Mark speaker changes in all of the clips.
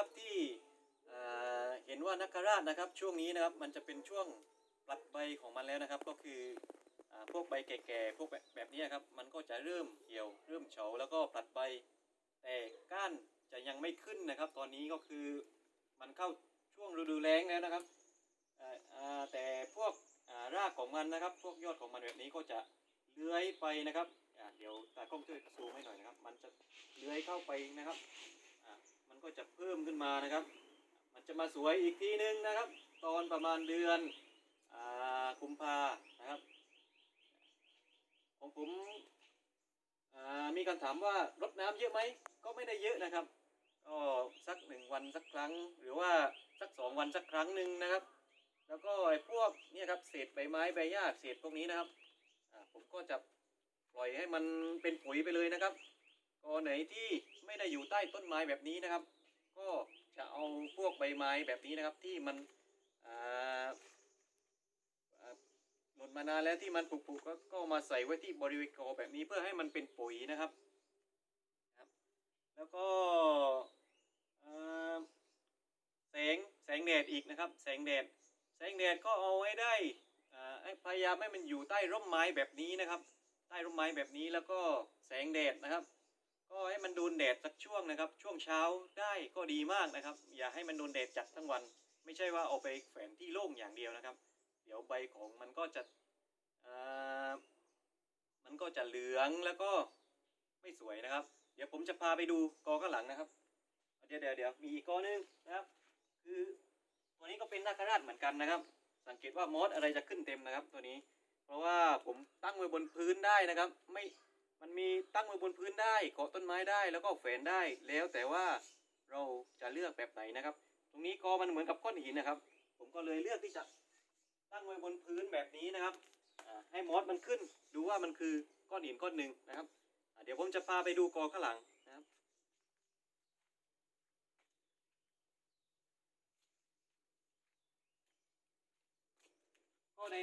Speaker 1: นะครับที่เเห็นว่านักราชนะครับช่วงนี้นะครับมันจะเป็นช่วงปลัดใบของมันแล้วนะครับ ก็คืออพวกใบแก่ๆพวกแบบแบบนี้ครับมันก็จะเริ่มเหี่ยวเริ่มเฉาแล้วก็ปลัดใบ แต่ก้านจะยังไม่ขึ้นนะครับ ตอนนี้ก็คือมันเข้าช่วงฤดูแล้งแล้วนะครับแต่พวกรากของมันนะครับ พวกยอดของมันแบบนี้ก็จะเลื้อยไปนะครับเดี๋ยวตากล้องช่วยซูมให้หน่อยนะครับ มันจะเลื้อยเข้าไปนะครับ ก็จะเพิ่มขึ้นมานะครับ มันจะมาสวยอีกทีนึงนะครับ ตอนประมาณเดือนอกุมภานะครับ ของผมมีคำถามว่ารดน้ำเยอะไหมก็ไม่ได้เยอะนะครับ ก็สักหนึ่งวันสักครั้ง หรือว่าสักสองวันสักครั้งหนึ่งนะครับ แล้วก็ไอ้พวกเนี่ยครับเศษใบไม้ใบหญ้าเศษพวกนี้นะครับผมก็จะปล่อยให้มันเป็นปุ๋ยไปเลยนะครับ ก็ไหนที่ไม่ได้อยู่ใต้ต้นไม้แบบนี้นะครับ ก็จะเอาพวกใบไม้แบบนี้นะครับที่มันหล่นมานานแล้วที่มันผุๆก็ก็มาใส่ไว้ที่บริเวณกอแบบนี้เพื่อให้มันเป็นปุ๋ยนะครับครับ แล้วก็แสงแสงแดดอีกนะครับ แสงแดดแสงแดดก็เอาไว้ได้พยายามให้มันอยู่ใต้ร่มไม้แบบนี้นะครับ ใต้ร่มไม้แบบนี้แล้วก็แสงแดดนะครับ ก็ให้มันโดนแดดสักช่วงนะครับ ช่วงเช้าได้ก็ดีมากนะครับ อย่าให้มันโดนแดดจัดทั้งวัน ไม่ใช่ว่าเอาไปแขวนที่โล่งอย่างเดียวนะครับ เดี๋ยวใบของมันก็จะอ่ามันก็จะเหลืองแล้วก็ไม่สวยนะครับ เดี๋ยวผมจะพาไปดูกอข้างหลังนะครับ เดี๋ยวเดี๋ยวเดี๋ยวมีอีกกอหนึงนะครับ คือตัวนี้ก็เป็นนาคราชเหมือนกันนะครับ สังเกตว่ามอสอะไรจะขึ้นเต็มนะครับ ตัวนี้ เพราะว่าผมตั้งไว้บนพื้นได้นะครับ ไม่ มันมีตั้งไว้บนพื้นได้เกาะต้นไม้ได้แล้วก็แฝนได้ แล้วแต่ว่าเราจะเลือกแบบไหนนะครับ ตรงนี้กอมันเหมือนกับก้อนหินนะครับ ผมก็เลยเลือกที่จะตั้งไว้บนพื้นแบบนี้นะครับให้มอสมันขึ้น ดูว่ามันคือก้อนหินก้อนหนึ่งนะครับเดี๋ยวผมจะพาไปดูกอข้างหลังนะครับ ก็ใน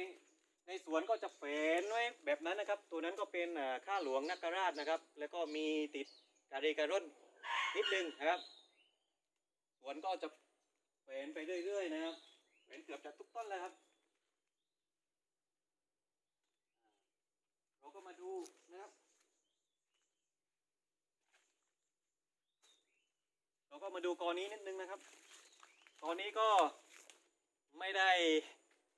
Speaker 1: ในสวนก็จะเฝนไว้แบบนั้นนะครับ ตัวนั้นก็เป็นข้าหลวงนักราชนะครับ แล้วก็มีติดกาเรการ่นนิดนึงนะครับ สวนก็จะเฝนไปเรื่อยๆนะครับเฝนเกือบจะทุกต้นเลยครับ เราก็มาดูนะครับ เราก็มาดูกอนี้นิดนึงนะครับกอนี้ก็ไม่ได้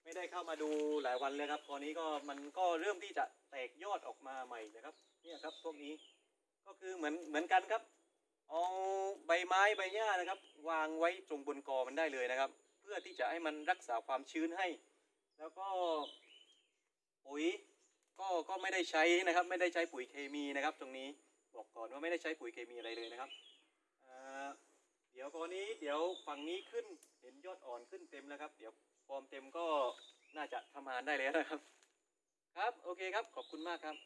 Speaker 1: ไม่ได้เข้ามาดูหลายวันเลยครับ ตอนนี้ก็มันก็เริ่มที่จะแตกยอดออกมาใหม่นะครับ เนี่ยครับพวกนี้ก็คือเหมือนเหมือนกันครับ เอาใบไม้ใบหญ้านะครับ วางไว้ตรงบนกอมันได้เลยนะครับ เพื่อที่จะให้มันรักษาความชื้นให้ แล้วก็ปุ๋ยก็ก็ไม่ได้ใช้นะครับ ไม่ได้ใช้ปุ๋ยเคมีนะครับ ตรงนี้บอกก่อนว่าไม่ได้ใช้ปุ๋ยเคมีอะไรเลยนะครับเดี๋ยวกอนนี้เดี๋ยวฝั่งนี้ขึ้น เห็นยอดอ่อนขึ้นเต็มแล้วครับ เดี๋ยวฟอร์มเต็มก็น่าจะทำงานได้แล้วนะครับ ครับ โอเคครับ ขอบคุณมากครับ